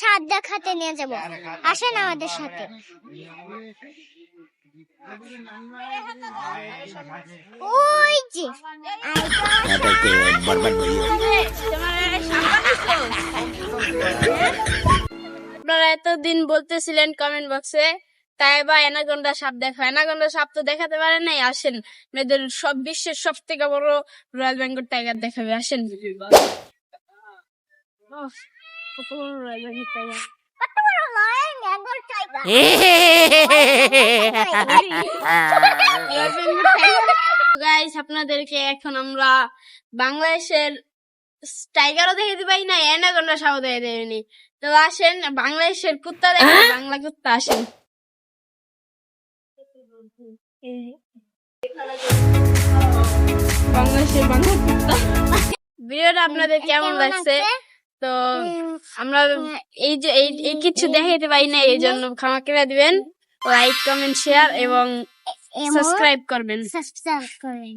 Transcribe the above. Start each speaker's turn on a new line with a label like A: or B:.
A: স্বাদ দেখাতে নিয়ে যাব। আসেন আমাদের সাথে।
B: আপনারা এতদিন বলতেছিলেন কমেন্ট বক্সে তাই বা অ্যানাগন্ডা সাপ দেখা এনাগন্ডা সাপ তো দেখাতে পারে নাই, আসেন। মেয়েদের সব বিশ্বের সব থেকে বড় রয়্যাল বেঙ্গল টাইগার দেখাবে, আসেন। কত বড় গাইস আপনাদেরকে এখন আমরা বাংলাদেশের টাইগারও দেখে দিবাই না অ্যানাগন্ডা সাপ দেখে দেয়নি তো আসেন বাংলাদেশের কুত্তা দেখে বাংলা কুত্তা আসেন। বাংলাদেশের বাংলা কুত্তা। ভিডিওটা আপনাদের কেমন লাগছে? তো আমরা এই যে এই কিছু দেখাইতে পারি না এই জন্য ক্ষমা করে দিবেন। লাইক কমেন্ট শেয়ার এবং সাবস্ক্রাইব করবেন।
A: সাবস্ক্রাইব করেন